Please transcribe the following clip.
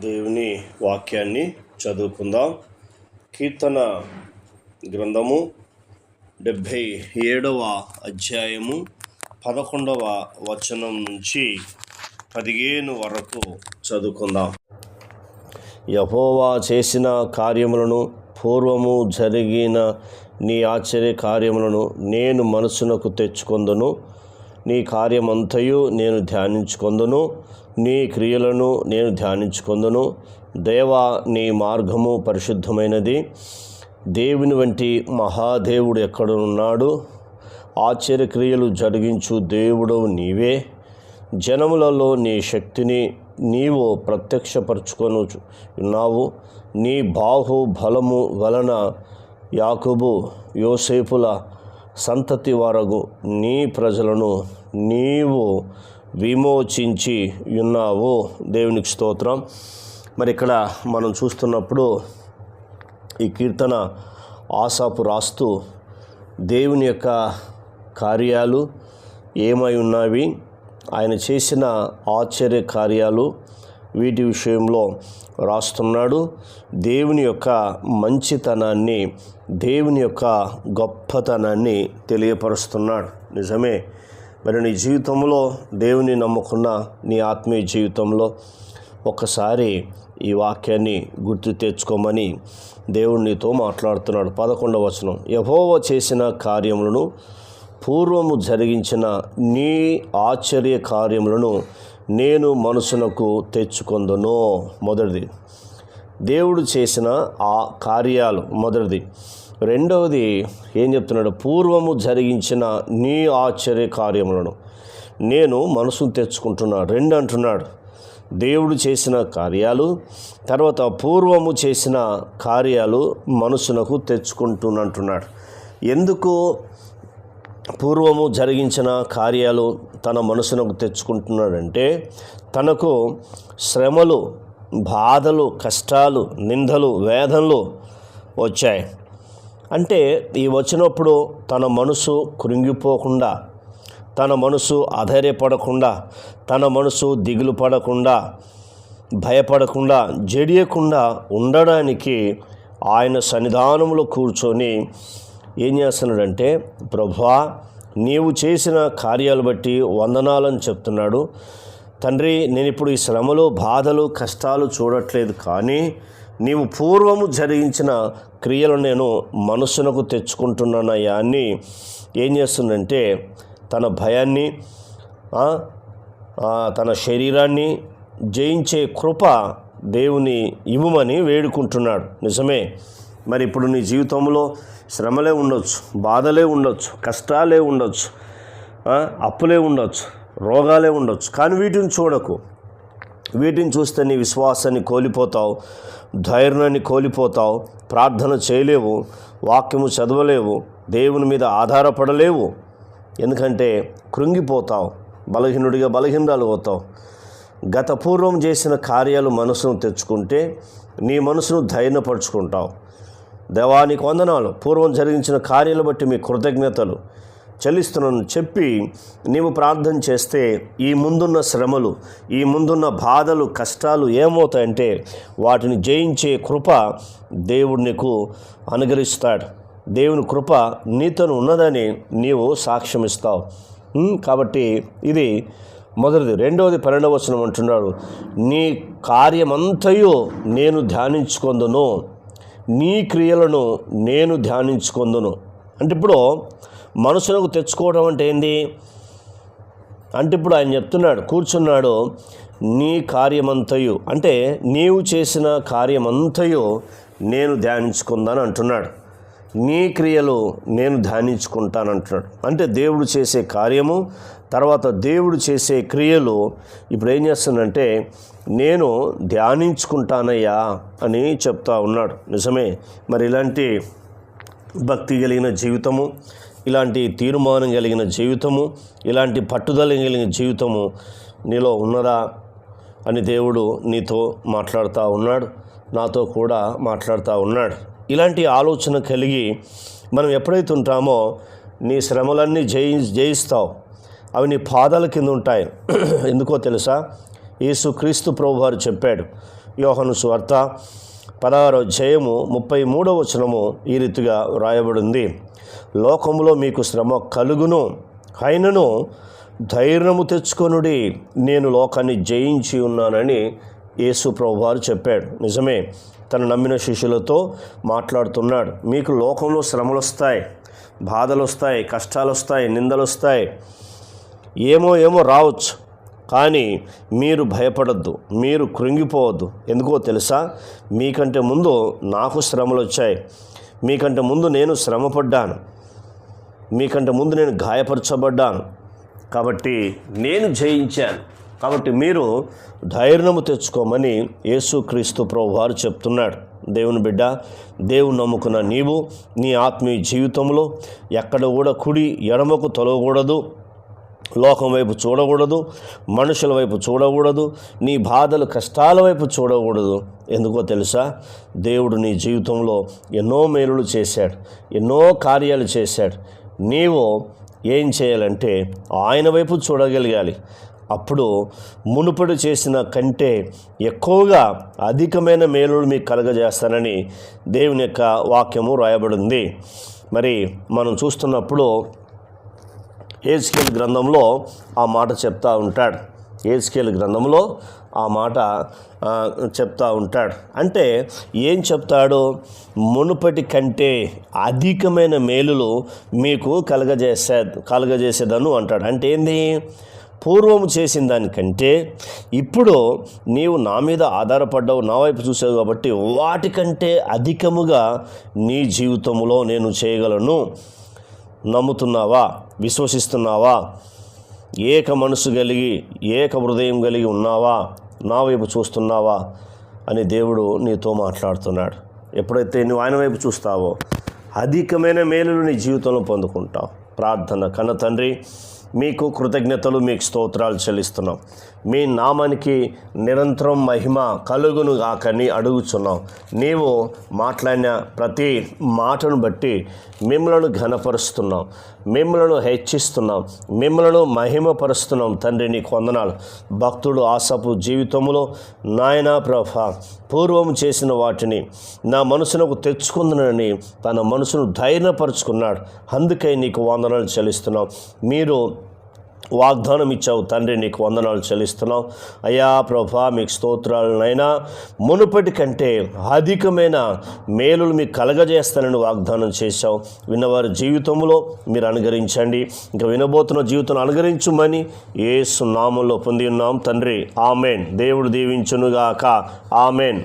దేవుని వాక్యాన్ని చదువుకుందాం. కీర్తన గ్రంథము డెబ్భై ఏడవ అధ్యాయము పదకొండవ వచనం నుంచి పదిహేను వరకు చదువుకుందాం. యహోవా చేసిన కార్యములను పూర్వము జరిగిన నీ ఆశ్చర్య కార్యములను నేను మనసునకు తెచ్చుకొందును. నీ కార్యమంతయు నేను ధ్యానించుకొందును. నీ క్రియలను నేను ధ్యానించుకొందును. దేవా నీ మార్గము పరిశుద్ధమైనది. దేవుని వంటి మహాదేవుడు ఎక్కడున్నాడు? ఆశ్చర్యక్రియలు జరిగించు దేవుడు నీవే. జనములలో నీ శక్తిని నీవు ప్రత్యక్షపరచుకొని ఉన్నావు. నీ బాహు బలము వలన యాకుబు యోసేపుల సంతతి వరకు నీ ప్రజలను నీవు విమోచించి ఉన్నావు. దేవునికి స్తోత్రం. మరి ఇక్కడ మనం చూస్తున్నప్పుడు ఈ కీర్తన ఆసాపు రాస్తూ దేవుని యొక్క కార్యాలు ఏమై ఉన్నవి? ఆయన చేసిన ఆశ్చర్య కార్యాలు వీటి విషయంలో రాస్తున్నాడు. దేవుని యొక్క మంచితనాన్ని దేవుని యొక్క గొప్పతనాన్ని తెలియపరుస్తున్నాడు. నిజమే. మరి నీ జీవితంలో దేవుని నమ్ముకున్న నీ ఆత్మీయ జీవితంలో ఒక్కసారి ఈ వాక్యాన్ని గుర్తు తెచ్చుకోమని దేవుడు నీతో మాట్లాడుతున్నాడు. పదకొండవ వచనం. యహోవ చేసిన కార్యములను పూర్వము జరిగించిన నీ ఆశ్చర్య కార్యములను నేను మనసునకు తెచ్చుకొందును. మొదటిది. దేవుడు చేసిన ఆ కార్యాలు. మొదటిది. రెండవది ఏం చెప్తున్నాడు? పూర్వము జరిగించిన నీ ఆశ్చర్య కార్యములను నేను మనసును తెచ్చుకుంటున్నాను రెండు అంటున్నాడు. దేవుడు చేసిన కార్యాలు తర్వాత పూర్వము చేసిన కార్యాలు మనసునకు తెచ్చుకుంటున్నంటున్నాడు. ఎందుకు పూర్వము జరిగించిన కార్యాలు తన మనసునకు తెచ్చుకుంటున్నాడంటే తనకు శ్రమలు బాధలు కష్టాలు నిందలు వేదనలు వచ్చాయి. అంటే ఈ వచ్చినప్పుడు తన మనసు కృంగిపోకుండా తన మనసు అధైర్యపడకుండా తన మనసు దిగులు పడకుండా భయపడకుండా జడియకుండా ఉండడానికి ఆయన సన్నిధానంలో కూర్చొని ఏం చేస్తున్నాడంటే ప్రభా నీవు చేసిన కార్యాలు బట్టి వందనాలని చెప్తున్నాడు. తండ్రి నేను ఇప్పుడు ఈ శ్రమలు బాధలు కష్టాలు చూడట్లేదు కానీ నీవు పూర్వము జరిగించిన క్రియలు నేను మనస్సునకు తెచ్చుకుంటున్నానయ్యా అని ఏం చేస్తుందంటే తన భయాన్ని తన శరీరాన్ని జయించే కృప దేవుని ఇవ్వమని వేడుకుంటున్నాడు. నిజమే. మరి ఇప్పుడు నీ జీవితంలో శ్రమలే ఉండొచ్చు బాధలే ఉండొచ్చు కష్టాలే ఉండొచ్చు అప్పులే ఉండొచ్చు రోగాలే ఉండొచ్చు కానీ వీటిని చూడకు. వీటిని చూస్తే నీ విశ్వాసాన్ని కోల్పోతావు ధైర్యాన్ని కోల్పోతావు ప్రార్థన చేయలేవు వాక్యము చదవలేవు దేవుని మీద ఆధారపడలేవు. ఎందుకంటే కృంగిపోతావు బలహీనుడిగా బలహీనరాలు అవుతావు. గత పూర్వం చేసిన కార్యాలు మనసును తెచ్చుకుంటే నీ మనసును ధైర్యపరుచుకుంటావు. దేవానికి వందనాలు. పూర్వం జరిగించిన కార్యాలు బట్టి మీ కృతజ్ఞతలు. చెల్లిస్తున్నాను చెప్పి నీవు ప్రార్థన చేస్తే ఈ ముందున్న శ్రమలు ఈ ముందున్న బాధలు కష్టాలు ఏమవుతాయంటే వాటిని జయించే కృప దేవుడు నీకు అనుగ్రహిస్తాడు. దేవుని కృప నీతోను ఉన్నదని నీవు సాక్ష్యం ఇస్తావు కాబట్టి ఇది మొదటిది. రెండవది పన్నెండవచనం అంటున్నాడు నీ కార్యమంతయు నేను ధ్యానించుకొందును. నీ క్రియలను నేను ధ్యానించుకొందును. అంటే ఇప్పుడు మనసులకు తెచ్చుకోవడం అంటే ఏంది? అంటే ఇప్పుడు ఆయన చెప్తున్నాడు కూర్చున్నాడు నీ కార్యమంతయు. అంటే నీవు చేసిన కార్యమంతయు నేను ధ్యానించుకుందాను అంటున్నాడు. నీ క్రియలు నేను ధ్యానించుకుంటాను అంటున్నాడు. అంటే దేవుడు చేసే కార్యము తర్వాత దేవుడు చేసే క్రియలు ఇప్పుడు ఏం చేస్తుందంటే నేను ధ్యానించుకుంటానయ్యా అని చెప్తా ఉన్నాడు. నిజమే. మరి ఇలాంటి భక్తి కలిగిన జీవితము ఇలాంటి తీర్మానం కలిగిన జీవితము ఇలాంటి పట్టుదల కలిగిన జీవితము నీలో ఉన్నదా అని దేవుడు నీతో మాట్లాడుతూ ఉన్నాడు నాతో కూడా మాట్లాడుతూ ఉన్నాడు. ఇలాంటి ఆలోచన కలిగి మనం ఎప్పుడైతే ఉంటామో నీ శ్రమలన్నీ జయి జయిస్తావు. అవి నీ పాదాల కింద ఉంటాయి. ఎందుకో తెలుసా? యేసు క్రీస్తు ప్రభు వారు చెప్పాడు యోహను సువార్త పదహారో జయము ముప్పై మూడవ వచనము ఈ రీతిగా వ్రాయబడింది. లోకములో మీకు శ్రమ కలుగును అయినను ధైర్యము తెచ్చుకొనుడి. నేను లోకాన్ని జయించి ఉన్నానని యేసు ప్రభువారు చెప్పాడు. నిజమే తను నమ్మిన శిష్యులతో మాట్లాడుతున్నాడు. మీకు లోకంలో శ్రమలు వస్తాయి బాధలు వస్తాయి కష్టాలు వస్తాయి నిందలు వస్తాయి. ఏమో ఏమో రావచ్చు కానీ మీరు భయపడద్దు మీరు కృంగిపోవద్దు. ఎందుకో తెలుసా మీకంటే ముందు నాకు శ్రమలు వచ్చాయి. మీకంటే ముందు నేను శ్రమపడ్డాను. మీకంటే ముందు నేను గాయపరచబడ్డాను. కాబట్టి నేను జయించాను. కాబట్టి మీరు ధైర్యము తెచ్చుకోమని యేసుక్రీస్తు ప్రభు వారు చెప్తున్నాడు. దేవుని బిడ్డ దేవుని నమ్ముకున్న నీవు నీ ఆత్మీయ జీవితంలో ఎక్కడ కూడా కుడి ఎడమకు తొలగకూడదు. లోకం వైపు చూడకూడదు మనుషుల వైపు చూడకూడదు నీ బాధలు కష్టాల వైపు చూడకూడదు. ఎందుకో తెలుసా? దేవుడు నీ జీవితంలో ఎన్నో మేలులు చేశాడు ఎన్నో కార్యాలు చేశాడు. నీవు ఏం చేయాలంటే ఆయన వైపు చూడగలగాలి. అప్పుడు మునుపడి చేసిన కంటే ఎక్కువగా అధికమైన మేలులు మీకు కలగజేస్తానని దేవుని యొక్క వాక్యము రాయబడింది. మరి మనం చూస్తున్నప్పుడు ఏజ్కేల్ గ్రంథంలో ఆ మాట చెప్తా ఉంటాడు. ఏజ్కేల్ గ్రంథంలో ఆ మాట చెప్తా ఉంటాడు. అంటే ఏం చెప్తాడు? మునుపటి కంటే అధికమైన మేలులు మీకు కలగజేసే కలగజేసేదను అంటాడు. అంటే ఏంది? పూర్వం చేసిన దానికంటే ఇప్పుడు నీవు నా మీద ఆధారపడ్డావు నా వైపు చూసావు కాబట్టి వాటికంటే అధికముగా నీ జీవితంలో నేను చేయగలను. నమ్ముతున్నావా? విశ్వసిస్తున్నావా? ఏక మనసు కలిగి ఏక హృదయం కలిగి ఉన్నావా? నా వైపు చూస్తున్నావా? అని దేవుడు నీతో మాట్లాడుతున్నాడు. ఎప్పుడైతే నువ్వు ఆయన వైపు చూస్తావో అధికమైన మేలులు నీ జీవితంలో పొందుకుంటావు. ప్రార్థన కన్న తండ్రి మీకు కృతజ్ఞతలు మీకు స్తోత్రాలు చెల్లిస్తున్నాం. మీ నామానికి నిరంతరం మహిమ కలుగును గాకని అడుగుచున్నాం. నీవు మాట్లాడిన ప్రతి మాటను బట్టి మిమ్మలను ఘనపరుస్తున్నాం. మిమ్మలను హెచ్చిస్తున్నాం. మిమ్మలను మహిమపరుస్తున్నాం. తండ్రి నీకు వందనాలు. భక్తుడు ఆసపు జీవితంలో నాయనా ప్రభ పూర్వం చేసిన వాటిని నా మనసునకు తెచ్చుకుందనని తన మనసును ధైర్యపరుచుకున్నాడు. అందుకై నీకు వందనాలు చెల్లిస్తున్నాం. మీరు వాగ్దానం ఇచ్చావు తండ్రి నీకు వందనాలు చెల్లిస్తున్నాం. అయ్యా ప్రభా మీకు స్తోత్రాలనైనా మునుపటి కంటే అధికమైన మేలులు మీకు కలగజేస్తానని వాగ్దానం చేశావు. విన్నవారి జీవితంలో మీరు అనుగరించండి ఇంకా వినబోతున్న జీవితం అనుగరించమని ఏసు నామంలో పొంది ఉన్నాం. తండ్రి ఆమెన్. దేవుడు దీవించునుగాక. ఆమెన్.